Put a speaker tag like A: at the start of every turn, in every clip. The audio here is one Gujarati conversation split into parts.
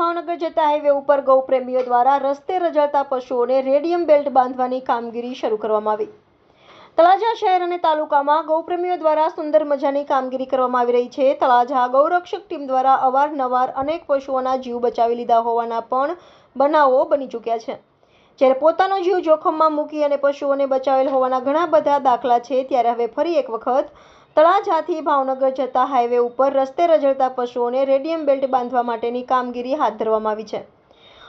A: ભાવનગર જતા હાઈવે ઉપર ગૌપ્રેમીઓ દ્વારા રસ્તે રજાતા પશુઓને રેડિયમ બેલ્ટ બાંધવાની કામગીરી શરૂ કરવામાં આવી. તળાજા શહેર અને તાલુકામાં ગૌપ્રેમીઓ દ્વારા સુંદર મજાની કામગીરી કરવામાં આવી રહી છે. તળાજા ગૌરક્ષક ટીમ દ્વારા અવારનવાર અનેક પશુઓના જીવ બચાવી લીધા હોવાના પણ બનાવો બની ચૂક્યા છે. જ્યારે પોતાનો જીવ જોખમમાં મૂકી અને પશુઓને બચાવેલ હોવાના ઘણા બધા દાખલા છે, ત્યારે હવે ફરી એક વખત તળાજાથી ભાવનગર જતા હાઈવે ઉપર રસ્તે રજળતા પશુઓને રેડિયમ બેલ્ટ બાંધવા માટેની કામગીરી હાથ ધરવામાં આવી છે.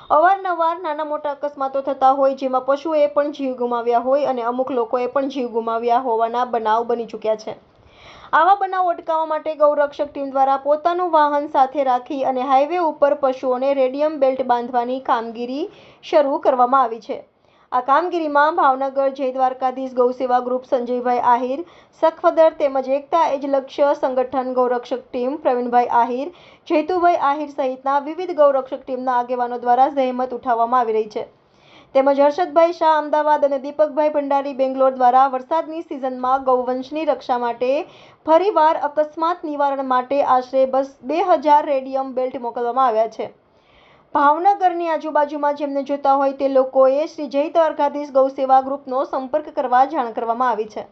A: અવારનવાર નાના મોટા અકસ્માતો થતા હોય, જેમાં પશુએ પણ જીવ ગુમાવ્યા હોય અને અમુક લોકોએ પણ જીવ ગુમાવ્યા હોવાના બનાવ બની ચૂક્યા છે. આવા બનાવ અટકાવવા માટે ગૌરક્ષક ટીમ દ્વારા પોતાનું વાહન સાથે રાખી અને હાઈવે ઉપર પશુઓને રેડિયમ બેલ્ટ બાંધવાની કામગીરી શરૂ કરવામાં આવી છે. આ કામગીરીમાં ભાવનગર જય દ્વારકાધીશ ગૌસેવા ગ્રુપ, સંજયભાઈ આહિર, સખવદર તેમજ એકતા એજ લક્ષ્ય સંગઠન ગૌરક્ષક ટીમ, પ્રવીણભાઈ આહિર જૈતુભાઈ આહિર સહિતના વિવિધ ગૌરક્ષક ટીમના આગેવાનો દ્વારા જહેમત ઉઠાવવામાં આવી રહી છે. તેમજ હર્ષદભાઈ શાહ અમદાવાદ અને દીપકભાઈ ભંડારી બેંગ્લોર દ્વારા વરસાદની સિઝનમાં ગૌવંશની રક્ષા માટે ફરીવાર અકસ્માત નિવારણ માટે આશરે બસ બે હજાર રેડિયમ બેલ્ટ મોકલવામાં આવ્યા છે. ભાવનગરની આજુબાજુમાં જેમને જોતા હોય તે લોકોએ શ્રી જય દ્વારકાધીશ ગૌસેવા ગ્રુપનો સંપર્ક કરવા જાણ કરવામાં આવી છે.